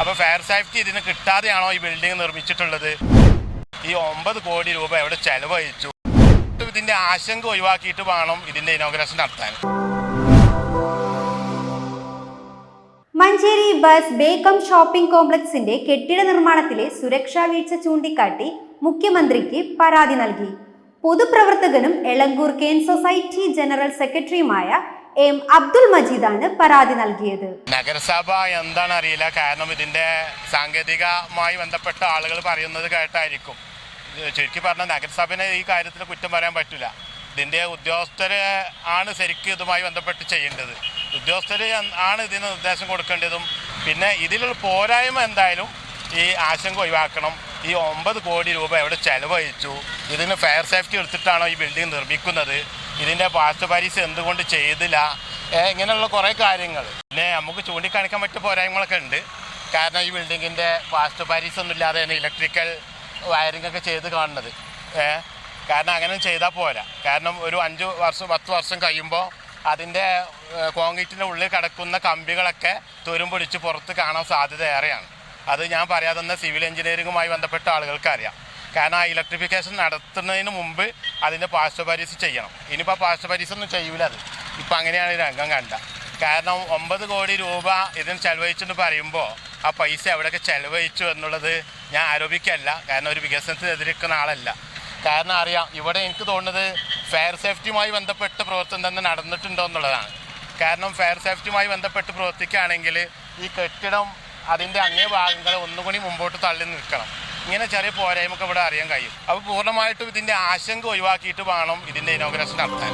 അപ്പോൾ fire safety ഇതിന് കിട്ടാതെയാണോ ഈ ബിൽഡിംഗ് നിർമ്മിച്ചിട്ടുള്ളത്? ഈ ഒമ്പത് കോടി രൂപ എവിടെ ചെലവഴിച്ചു? ഇതിന്റെ ആശങ്ക ഒഴിവാക്കിയിട്ട് വേണം ഇതിന്റെ ഇനോഗ്രേഷൻ നടത്താൻ. മഞ്ചേരി ബസ് ബേക്കം ഷോപ്പിംഗ് കോംപ്ലക്സിന്റെ കെട്ടിട നിർമ്മാണത്തിലെ സുരക്ഷാ വീഴ്ച ചൂണ്ടിക്കാട്ടി മുഖ്യമന്ത്രിക്ക് പരാതി നൽകി. പൊതുപ്രവർത്തകനും എളങ്കൂർ കെൻ സൊസൈറ്റി ജനറൽ സെക്രട്ടറിയുമായ എം അബ്ദുൾ മജീദാണ് പരാതി നൽകിയത്. നഗരസഭ എന്താണ് അറിയില്ല കാരണം ഇതിന്റെ സാങ്കേതികമായി ബന്ധപ്പെട്ട ആളുകൾ പറയുന്നത് കേട്ടായിരിക്കും. ശരിക്കും പറഞ്ഞാൽ നഗരസഭനെ ഈ കാര്യത്തിൽ കുറ്റം പറയാൻ പറ്റില്ല. ഇതിന്റെ ഉദ്യോഗസ്ഥര് ആണ് ശരിക്കും ഇതുമായി ബന്ധപ്പെട്ട് ചെയ്യേണ്ടത്. ഉദ്യോഗസ്ഥര് ആണ് ഇതിന് നിർദ്ദേശം കൊടുക്കേണ്ടതും. പിന്നെ ഇതിലുള്ള പോരായ്മ എന്തായാലും ഈ ആശങ്ക ഒഴിവാക്കണം. ഈ ഒമ്പത് കോടി രൂപ എവിടെ ചെലവഴിച്ചു? ഇതിന് ഫയർ സേഫ്റ്റി എടുത്തിട്ടാണോ ഈ ബിൽഡിംഗ് നിർമ്മിക്കുന്നത്? ഇതിന്റെ പാസ്റ്റ് പാരീസ് എന്തുകൊണ്ട് ചെയ്തില്ല? ഇങ്ങനെയുള്ള കുറേ കാര്യങ്ങൾ. പിന്നെ നമുക്ക് ചൂണ്ടിക്കാണിക്കാൻ പറ്റിയ പോരായ്മകളൊക്കെ ഉണ്ട്. കാരണം ഈ ബിൽഡിങ്ങിന്റെ പാസ്റ്റ് പാരീസ് ഒന്നും തന്നെ ഇലക്ട്രിക്കൽ വയറിംഗ് ഒക്കെ ചെയ്ത് കാണുന്നത്. കാരണം അങ്ങനെ ചെയ്താൽ പോരാ. കാരണം ഒരു അഞ്ച് വർഷം പത്ത് വർഷം കഴിയുമ്പോൾ അതിന്റെ കോൺക്രീറ്റിന്റെ ഉള്ളിൽ കിടക്കുന്ന കമ്പികളൊക്കെ തുരുമ്പൊടിച്ച് പുറത്ത് കാണാൻ സാധ്യത ഏറെയാണ്. അത് ഞാൻ പറയാതെ സിവിൽ എഞ്ചിനീയറിംഗുമായി ബന്ധപ്പെട്ട ആളുകൾക്ക് അറിയാം. കാരണം ആ ഇലക്ട്രിഫിക്കേഷൻ നടത്തുന്നതിന് മുമ്പ് അതിന്റെ പാർശ്വപരീക്ഷ ചെയ്യണം. ഇനിയിപ്പോൾ പാർശ്വപരീക്ഷ ഒന്നും ചെയ്യൂല അത്. ഇപ്പം അങ്ങനെയാണ് രംഗം കണ്ട. കാരണം ഒമ്പത് കോടി രൂപ ഇതിന് ചെലവഴിച്ചെന്ന് പറയുമ്പോൾ ആ പൈസ എവിടെയൊക്കെ ചെലവഴിച്ചു എന്നുള്ളത് ഞാൻ ആരോപിക്കല്ല. കാരണം ഒരു വികസനത്തിന് എതിരിക്കുന്ന ആളല്ല. കാരണം അറിയാം ഇവിടെ എനിക്ക് തോന്നുന്നത് ഫയർ സേഫ്റ്റിയുമായി ബന്ധപ്പെട്ട പ്രവർത്തനം തന്നെ നടന്നിട്ടുണ്ടോ എന്നുള്ളതാണ്. കാരണം ഫയർ സേഫ്റ്റിയുമായി ബന്ധപ്പെട്ട് പ്രവർത്തിക്കുകയാണെങ്കിൽ ഈ കെട്ടിടം അതിന്റെ അങ്ങേ ഭാഗങ്ങൾ ഒന്നുകൂടി മുമ്പോട്ട് തള്ളി നിൽക്കണം. ഇങ്ങനെ ചെറിയ പോരായ്മക്ക് ഇവിടെ അറിയാൻ കഴിയും. അപ്പോൾ പൂർണമായിട്ടും ഇതിന്റെ ആശങ്ക ഒഴിവാക്കിയിട്ട് വേണം ഇതിന്റെ ഇനോഗ്രേഷൻ നടത്താൻ.